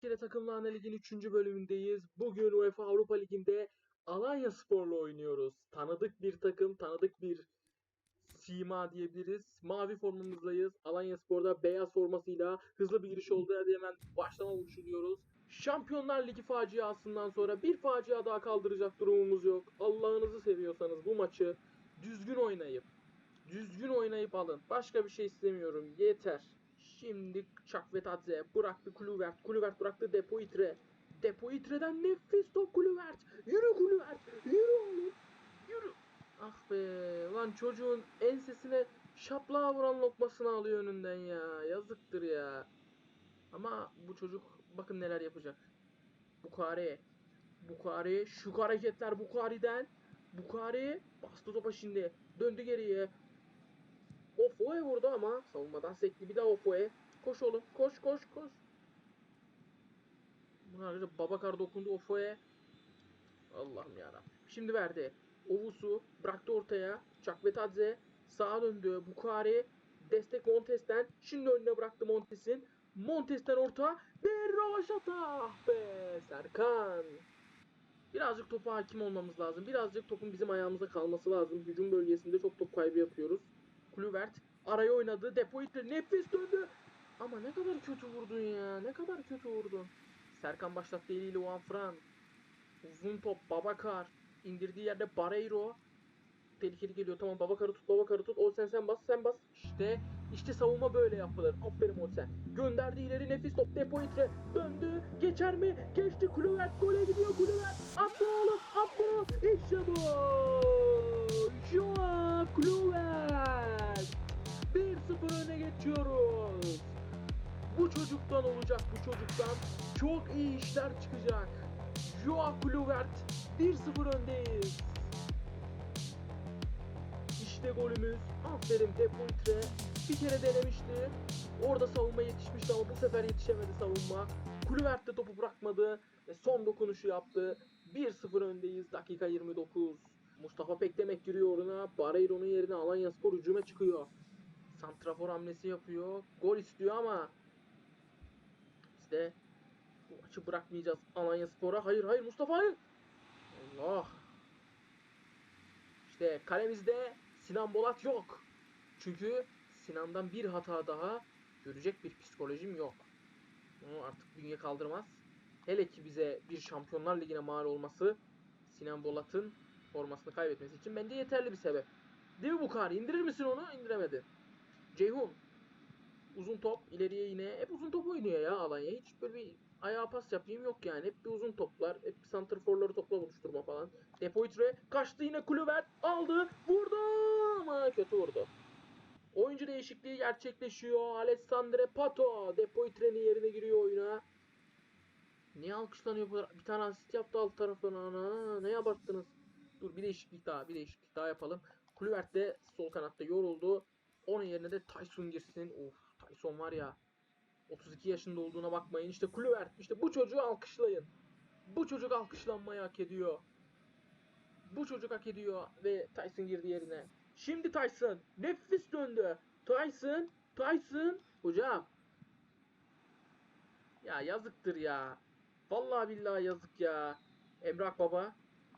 Kere Takımlar Ligi'nin 3. bölümündeyiz. Bugün UEFA Avrupa Ligi'nde Alanya Spor'la oynuyoruz. Tanıdık bir takım, tanıdık bir sima diyebiliriz. Mavi formamızdayız. Alanya Spor'da beyaz formasıyla hızlı bir giriş oldu. Hadi hemen başlama vuruşu diyoruz. Şampiyonlar Ligi faciasından sonra bir facia daha kaldıracak durumumuz yok. Allah'ınızı seviyorsanız bu maçı düzgün oynayıp, düzgün oynayıp alın. Başka bir şey istemiyorum. Yeter. Şimdi Çakvetadze bıraktı Kulüvert. Kulüvert bıraktı Depoitre. Depoitre'den nefis top Kulüvert. Yürü Kulüvert. Yürü oğlum. Yürü. Ah be. Lan çocuğun ensesine şaplağa vuran lokmasını alıyor önünden ya. Yazıktır ya. Ama bu çocuk bakın neler yapacak. Bukari. Bukari. Şu hareketler Bukari'den. Bukari bastı topa şimdi. Döndü geriye. Ofoe vurdu ama savunmadan sekti. Bir daha Ofoe. Koş oğlum. Koş koş koş. Buna arkadaşlar Babakar dokundu Ofoe. Allah'ım yarabbim. Şimdi verdi. Ovusu bıraktı ortaya. Çakvetadze sağa döndü. Bukari destek Montes'ten. Şimdi önüne bıraktı Montes'in. Montes'ten orta. Bir rovaşata. Ah be Serkan. Birazcık topa hakim olmamız lazım. Birazcık topun bizim ayağımıza kalması lazım. Hücum bölgesinde çok top kaybı yapıyoruz. Kulüvert araya oynadı. Depoitre nefis döndü. Ama ne kadar kötü vurdun ya. Ne kadar kötü vurdun. Serkan başlattı eliyle Juan Fran. Uzun top Babakar. indirdiği yerde Barreiro. Tehlikeli geliyor. Tamam Babakar'ı tut Babakar'ı tut. Olsen sen bas sen bas. İşte işte savunma böyle yapılır. Aferin Olsen. Gönderdi ileri nefis top Depoitre. Döndü. Geçer mi? Geçti. Kulüvert gole gidiyor Kulüvert. Attı oğlum. Attı. İşte bu. Joao Kulüvert. 1-0 öne geçiyoruz. Bu çocuktan olacak bu çocuktan. Çok iyi işler çıkacak. Joao Kulüvert 1-0 öndeyiz. İşte golümüz. Aferin Depoitre. Bir kere denemişti. Orada savunma yetişmişti ama bu sefer yetişemedi savunma. Kulüvert de topu bırakmadı ve son dokunuşu yaptı. 1-0 öndeyiz. Dakika 29. Mustafa Pekdemek giriyor oruna. Barreiro'nun yerine Alanya Spor hücuma çıkıyor. Santrafor hamlesi yapıyor. Gol istiyor ama de bu maçı bırakmayacağız Alanya Spor'a. Hayır hayır Mustafa hayır. Allah. İşte kalemizde Sinan Bolat yok. Çünkü Sinan'dan bir hata daha görecek bir psikolojim yok. Bunu artık bünye kaldırmaz. Hele ki bize bir Şampiyonlar Ligi'ne mal olması Sinan Bolat'ın formasını kaybetmesi için bence yeterli bir sebep. Değil mi Bukari? İndirir misin onu? İndiremedi. Ceyhun. Uzun top. ileriye yine. Hep uzun top oynuyor ya Alanya. Hiç böyle bir ayağa pas yapayım yok yani. Hep bir uzun toplar. Hep bir santrforları topla buluşturma falan. Depoitre kaçtı yine Kulüver. Aldı. Vurdu. Ama kötü vurdu. Oyuncu değişikliği gerçekleşiyor. Alessandre Pato. Depoitre'nin yerine giriyor oyuna. Niye alkışlanıyor bu? Bir tane asist yaptı alt tarafına. Ana, ne abarttınız? Dur bir değişiklik daha. Bir değişiklik daha yapalım. Kulüvert de sol kanatta yoruldu. Onun yerine de Tyson girsin. Of Tyson var ya. 32 yaşında olduğuna bakmayın. İşte Kulüvert. İşte bu çocuğu alkışlayın. Bu çocuk alkışlanmayı hak ediyor. Bu çocuk hak ediyor. Ve Tyson girdi yerine. Şimdi Tyson. Nefis döndü. Tyson. Tyson. Hocam. Ya yazıktır ya. Vallahi billahi yazık ya. Emrah baba.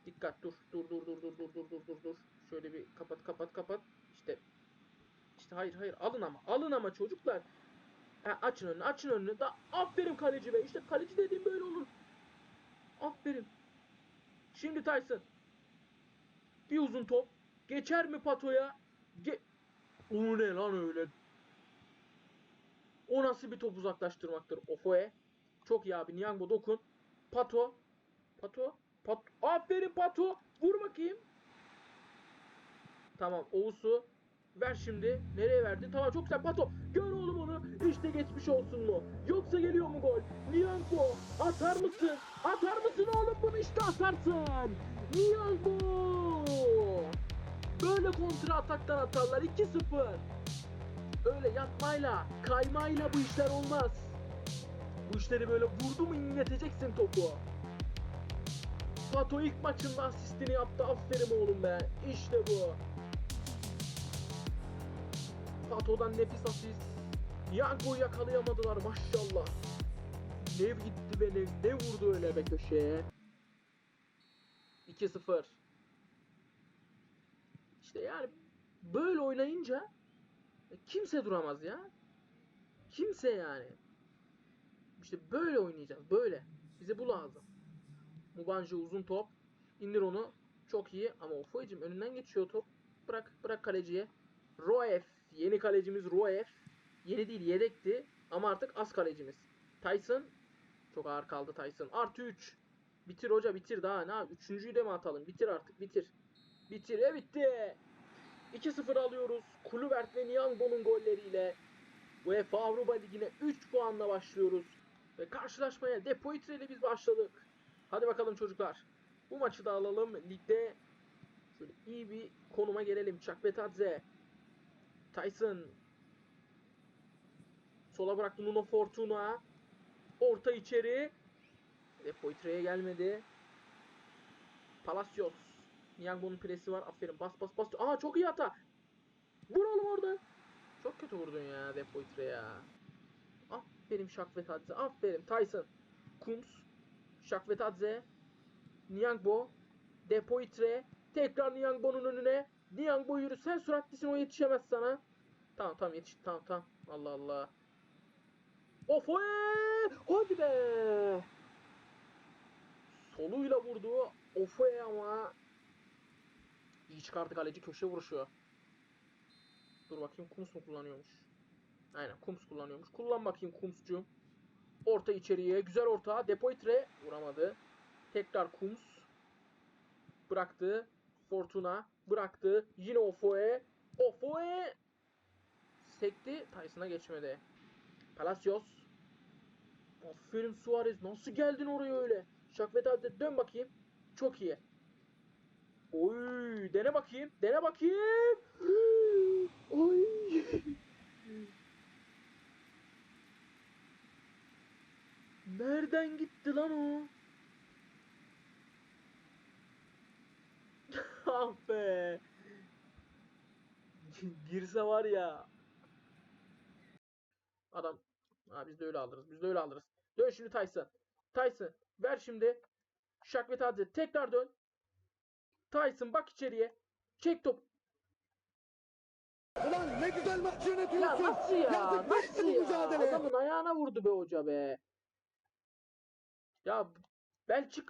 Dikkat. Dur dur dur dur dur dur dur dur dur. Şöyle bir kapat kapat kapat. İşte hayır hayır alın ama alın ama çocuklar. Ha, açın önünü açın önünü. Da aferin kaleci be. İşte kaleci dediğim böyle olur. Aferin. Şimdi Tyson. Bir uzun top. Geçer mi Pato'ya? Ge o ne lan öyle? O nasıl bir top uzaklaştırmaktır? Ofoe. Çok iyi abi. Niangbo dokun. Pato. Pato. Pat Aferin Pato. Vur bakayım. Tamam. Oğuz'u ver şimdi. Nereye verdi? Tamam çok güzel. Pato. Gör oğlum onu. İşte geçmiş olsun mu? Yoksa geliyor mu gol? Niangbo. Atar mısın? Atar mısın oğlum bunu? işte atarsın. Niangbo. Böyle kontra ataktan atarlar. 2-0. Öyle yatmayla, kaymayla bu işler olmaz. Bu işleri böyle vurdu mu inleteceksin topu. Pato ilk maçında asistini yaptı. Aferin oğlum be. İşte bu. Pato'dan nefis asist. Yango'yu yakalayamadılar maşallah. ne gitti be ne, ne vurdu öyle be köşeye. 2-0. İşte yani böyle oynayınca kimse duramaz ya. Kimse yani. İşte böyle oynayacağız. Böyle. Bize bu lazım. Mubanji uzun top. İndir onu. Çok iyi ama Ofoy'cim önünden geçiyor top. Bırak bırak kaleciye. Roef. Yeni kalecimiz Roef. Yeni değil yedekti ama artık az kalecimiz. Tyson. Çok ağır kaldı Tyson. Artı 3. Bitir hoca bitir daha ne? Üçüncüyü de mi atalım? Bitir artık bitir. Bitir. E bitti. 2-0 alıyoruz. Kulübert ve Niangbo'nun golleriyle. UEFA Avrupa Ligi'ne 3 puanla başlıyoruz. Ve karşılaşmaya Depoitre ile biz başladık. Hadi bakalım çocuklar. Bu maçı da alalım. Ligde şöyle iyi bir konuma gelelim. Çakbetadze. Tyson. Sola bıraktı Nuno Fortuna. Orta içeri. Depoitre'ye gelmedi. Palacios. Niangbo'nun presi var. Aferin. Bas bas bas. Aa çok iyi hata. Vur oğlum orada. Çok kötü vurdun ya Depoitre ya. Aferin Şakvetadze. Aferin Tyson. Kums. Şakvetadze. Niangbo. Depoitre. Tekrar Niangbo'nun önüne. Niangbo yürü. Sen süratlisin o yetişemez sana. Tamam tamam yetiş. Tamam tamam. Allah Allah. Of oy! Hadi be! Soluyla vurdu. Ofoe ama iyi çıkardı kaleci köşe vuruşu. Dur bakayım Kums mu kullanıyormuş? Aynen Kums kullanıyormuş. Kullan bakayım Kums'cum. Orta içeriye. Güzel orta. Depoitre vuramadı. Tekrar Kums. Bıraktı. Fortuna. Bıraktı. Yine Ofoe. Ofoe. Sekti. Tyson'a geçmedi. Palacios. Aferin Suarez. Nasıl geldin oraya öyle? Şakvet abi dön bakayım. Çok iyi. Oy, dene bakayım. Dene bakayım. Oy. Nereden gitti lan o? Ah be. Girse var ya. Adam. Ha biz de öyle alırız. Biz de öyle alırız. Dön şimdi Tyson. Tyson ver şimdi. Şakvet Hadze tekrar dön. Tyson bak içeriye. Çek top. Ulan ne güzel maç Ya yönetiyorsun. nasıl ya? Yazık Nasıl ya? mücadele. Adamın ayağına vurdu be hoca be. Ya Belçik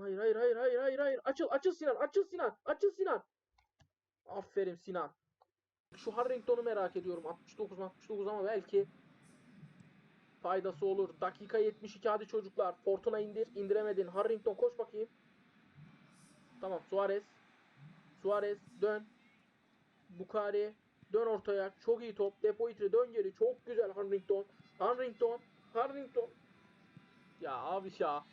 Hayır hayır hayır hayır hayır hayır. Açıl açıl Sinan. Açıl Sinan. Açıl Sinan. Aferin Sinan. Şu Harrington'u merak ediyorum. 69 69 ama belki faydası olur. Dakika 72 hadi çocuklar. Fortuna indir. indiremedin. Harrington koş bakayım. Tamam Suarez. Suarez dön. Bukari dön ortaya. Çok iyi top. Depoitre dön geri. Çok güzel Harrington. Harrington. Harrington. Ya abi ya.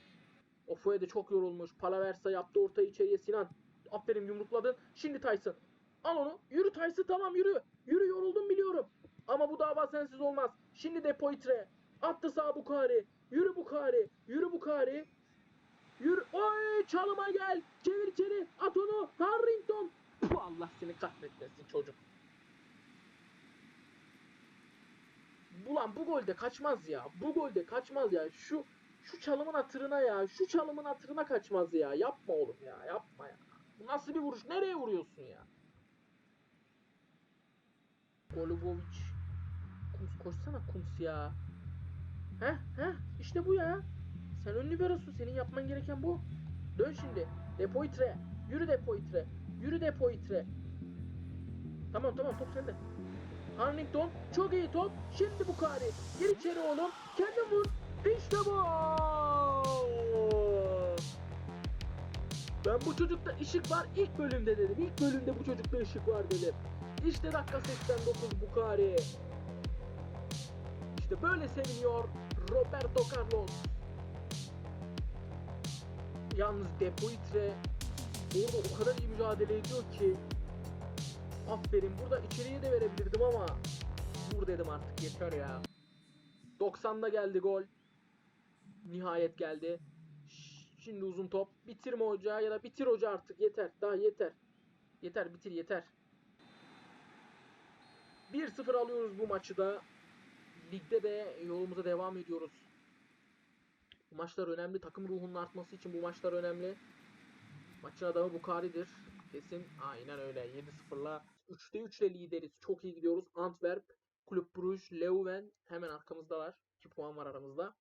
Ofoe de çok yorulmuş. Palaversa yaptı orta içeriye Sinan. Aferin yumrukladın. Şimdi Tyson. Al onu. Yürü Tyson tamam yürü. Yürü yoruldum biliyorum. Ama bu dava sensiz olmaz. Şimdi Depoitre. Attı sağ Bukari. Yürü Bukari. Yürü Bukari. Yürü. Oy çalıma gel. Çevir içeri. At onu. Harrington. Puh, Allah seni kahretmesin çocuk. Ulan bu golde kaçmaz ya. Bu golde kaçmaz ya. Şu şu çalımın hatırına ya. Şu çalımın hatırına kaçmaz ya. Yapma oğlum ya. Yapma ya. Bu nasıl bir vuruş? Nereye vuruyorsun ya? Golubovic. Kums koşsana Kums ya. Heh heh işte bu ya. Sen ön liberosun. Senin yapman gereken bu. Dön şimdi. Depoitre. Yürü Depoitre. Yürü Depoitre. Tamam tamam top sende. Harrington çok iyi top. Şimdi Bukari. Gir içeri oğlum. Kendin vur. İşte bu. Ben bu çocukta ışık var ilk bölümde dedim. İlk bölümde bu çocukta ışık var dedim. İşte dakika 89 Bukari. İşte böyle seviniyor Roberto Carlos. Yalnız Depoitre orada o kadar iyi mücadele ediyor ki Aferin. Burada içeriye de verebilirdim ama vur dedim artık yeter ya. 90'da geldi gol. Nihayet geldi. Şimdi uzun top. Bitirme hoca ya da bitir hoca artık yeter. Daha yeter. Yeter bitir yeter. 1-0 alıyoruz bu maçı da. Ligde de yolumuza devam ediyoruz. maçlar önemli. Takım ruhunun artması için bu maçlar önemli. Maçın adamı Bukari'dir. Kesin aynen öyle. 7-0'la 3'te 3'le lideriz. Çok iyi gidiyoruz. Antwerp, Kulüp Bruges, Leuven hemen arkamızdalar. 2 puan var aramızda.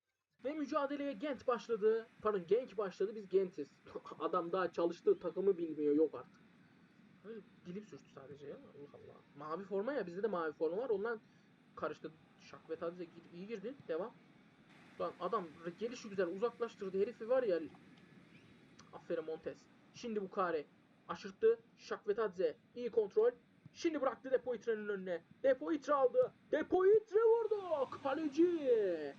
Ve mücadeleye Gent başladı. Pardon Genk başladı. Biz Gent'iz. Adam daha çalıştığı takımı bilmiyor. Yok artık. Öyle dilim sürçtü sadece ya. Allah Allah. Mavi forma ya. Bizde de mavi forma var. Ondan karıştı. Şak ve Tadize gidip iyi girdi. Devam. Lan adam gelişi güzel uzaklaştırdı. Herifi var ya. Aferin Montes. Şimdi bu kare. Aşırttı. Şakvetadze. iyi kontrol. Şimdi bıraktı Depoitre'nin önüne. Depoitre aldı. Depoitre vurdu. Kaleci.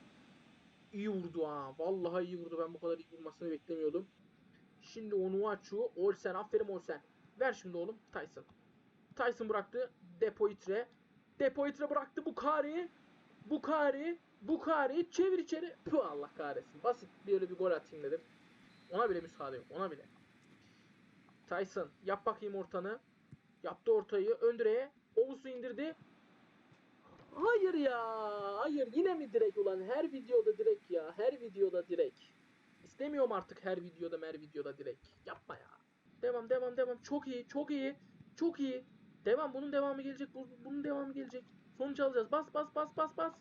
İyi vurdu ha. Vallahi iyi vurdu. Ben bu kadar iyi vurmasını beklemiyordum. Şimdi Onuachu. Olsen. Aferin Olsen. Ver şimdi oğlum. Tyson. Tyson bıraktı. Depoitre. Depoitre bıraktı. Bukari. Bukari. Bukari. Çevir içeri. Puh Allah kahretsin. Basit bir öyle bir gol atayım dedim. Ona bile müsaade yok. Ona bile. Tyson yap bakayım ortanı. Yaptı ortayı. Ön direğe. Oğuz'u indirdi. Hayır ya. Hayır. Yine mi direk ulan? Her videoda direk ya. Her videoda direk. İstemiyorum artık her videoda her videoda direk. Yapma ya. Devam devam devam. Çok iyi. Çok iyi. Çok iyi. Devam. Bunun devamı gelecek. Bu- Bunun devamı gelecek. Sonuç alacağız. Bas bas bas bas bas.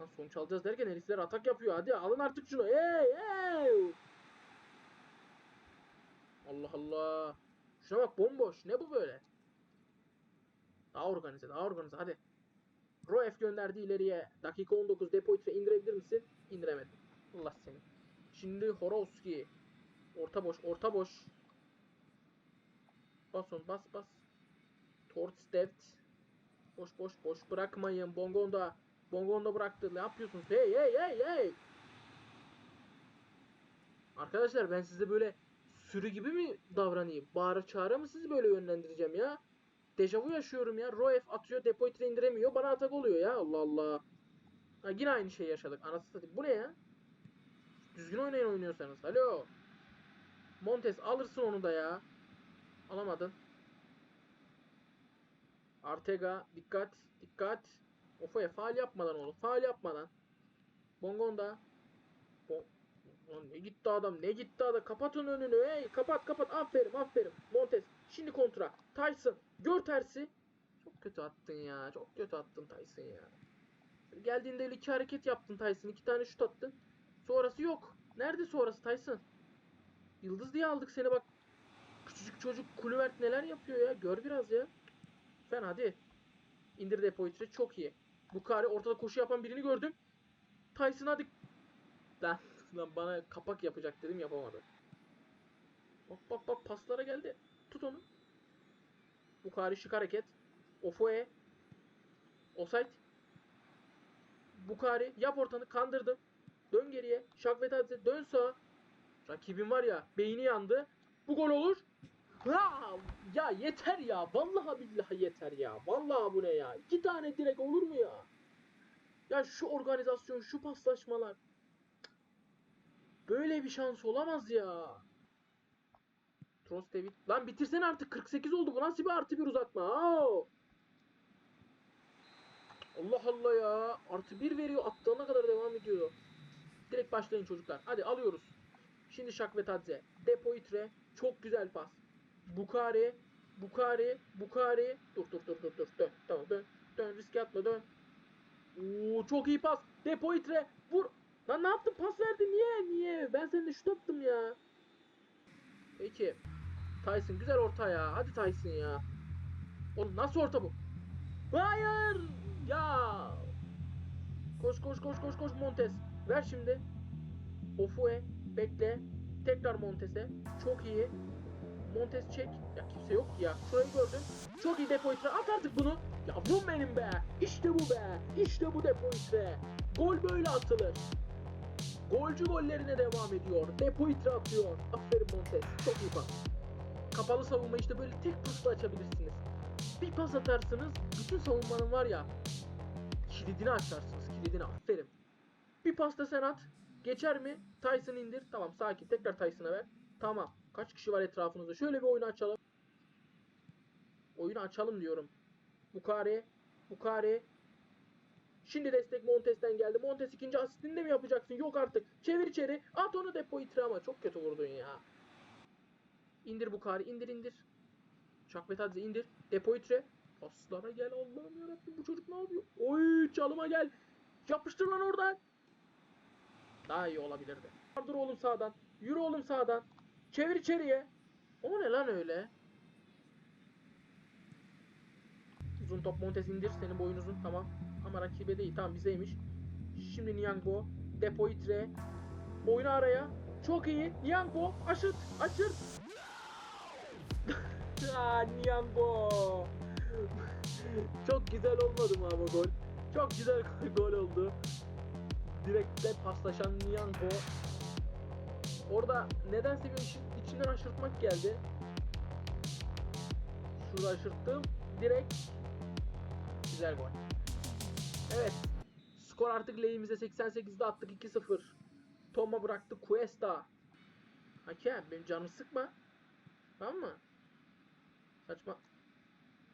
Lan sonuç alacağız derken herifler atak yapıyor. Hadi alın artık şunu. Hey hey. Allah Allah. Şuna bak bomboş. Ne bu böyle? Daha organize, daha organize. Hadi. Roef gönderdi ileriye. Dakika 19. Depoitre indirebilir misin? İndiremedim. Allah seni. Şimdi Horowski. Orta boş, orta boş. Bas on, bas bas. Torsteft. Boş boş boş bırakmayın. Bongonda. Bongonda bıraktı. Ne yapıyorsunuz? Hey hey hey hey. Arkadaşlar ben size böyle sürü gibi mi davranayım? Bağıra çağıra mı sizi böyle yönlendireceğim ya? Dejavu yaşıyorum ya. Roef atıyor, Depoitre indiremiyor. Bana atak oluyor ya. Allah Allah. Ha, yine aynı şeyi yaşadık. Anasını satayım. Bu ne ya? Düzgün oynayın oynuyorsanız. Alo. Montes alırsın onu da ya. Alamadın. Artega dikkat dikkat. Ofoya faal yapmadan oğlum. Faal yapmadan. Bongonda. Bon ne gitti adam ne gitti adam. Kapatın önünü hey kapat kapat. Aferin aferin. Montes. Şimdi kontra. Tyson. Gör tersi. Çok kötü attın ya. Çok kötü attın Tyson ya. Geldiğinde öyle iki hareket yaptın Tyson. iki tane şut attın. Sonrası yok. Nerede sonrası Tyson? Yıldız diye aldık seni bak. Küçücük çocuk Kulüvert neler yapıyor ya. Gör biraz ya. Fen hadi. İndir Depoitre çok iyi. Bukari ortada koşu yapan birini gördüm. Tyson hadi. Lan, lan bana kapak yapacak dedim yapamadı. Bak bak bak paslara geldi. Tut onu. Bukari şık hareket. Ofoe. Offside. Bukari yap ortanı kandırdım. Dön geriye. Şakvetadze dön sağa. Rakibin var ya beyni yandı. Bu gol olur. Ha, ya yeter ya. Vallahi billahi yeter ya. Vallahi bu ne ya? İki tane direk olur mu ya? Ya şu organizasyon, şu paslaşmalar. Böyle bir şans olamaz ya. Trost David. Lan bitirsene artık. 48 oldu. Bu nasıl bir artı bir uzatma? Aa! Allah Allah ya. Artı bir veriyor. Attığına kadar devam ediyor. Direkt başlayın çocuklar. Hadi alıyoruz. Şimdi Şakvetadze. Depoitre. Çok güzel pas. Bukari. Bukari. Bukari. Dur dur dur dur dur. Dön. Tamam dön. Dön. Riske atma dön. Oo, çok iyi pas. Depoitre. Vur. Lan ne yaptın? Pas verdi. Niye? Niye? Ben seninle şut attım ya. Peki. Tyson güzel orta ya. Hadi Tyson ya. Oğlum nasıl orta bu? Hayır. Ya. Koş koş koş koş koş Montes. Ver şimdi. Ofue. Bekle. Tekrar Montes'e. Çok iyi. Montes çek. Ya kimse yok ya. Şurayı gördün. Çok iyi Depoitre. At artık bunu. Ya bu benim be. İşte bu be. İşte bu Depoitre. Gol böyle atılır. Golcü gollerine devam ediyor. Depoitre atıyor. Aferin Montes. Çok iyi pas. Kapalı savunma işte böyle tek pasla açabilirsiniz. Bir pas atarsınız. Bütün savunmanın var ya. Kilidini açarsınız. Kilidini. Aferin. Bir pasta sen at. Geçer mi? Tyson indir. Tamam sakin. Tekrar Tyson'a ver. Tamam. Kaç kişi var etrafınızda? Şöyle bir oyunu açalım. Oyunu açalım diyorum. Bukari. Bukari. Şimdi destek Montes'ten geldi. Montes ikinci asistini de mi yapacaksın? Yok artık. Çevir içeri. At onu depo itire ama çok kötü vurdun ya. İndir Bukari. indir indir. Şakvet Hadze indir. Depo itire. Paslara gel Allah'ım yarabbim bu çocuk ne yapıyor? Oy çalıma gel. Yapıştır lan oradan. Daha iyi olabilirdi. Dur oğlum sağdan. Yürü oğlum sağdan. Çevir içeriye. O ne lan öyle? Uzun top Montes indir. Senin boyun uzun. Tamam. Ama rakibe değil. Tamam bizeymiş. Şimdi Niangbo. Depo itre. Oyna araya. Çok iyi. Niangbo. Aşırt. Aşırt. Aa. Çok güzel olmadı mı ama gol? Çok güzel gol oldu. Direkte paslaşan Niangbo. Orada nedense bir için, içinden aşırtmak geldi. Şurada aşırttım. Direkt güzel gol. Evet. Skor artık lehimize 88'de attık 2-0. Toma bıraktı Cuesta. Hakem benim canımı sıkma. Tamam mı? Saçma.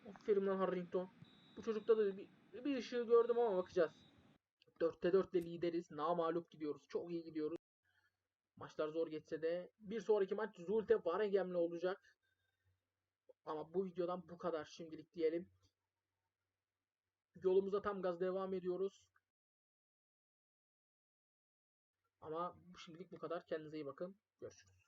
Aferin lan Harrington. Bu çocukta da bir, bir ışığı gördüm ama bakacağız. 4'te 4 ile lideriz. Namalup gidiyoruz. Çok iyi gidiyoruz. Maçlar zor geçse de bir sonraki maç Zulte Waregem'le olacak. Ama bu videodan bu kadar şimdilik diyelim. Yolumuza tam gaz devam ediyoruz. Ama şimdilik bu kadar. Kendinize iyi bakın. Görüşürüz.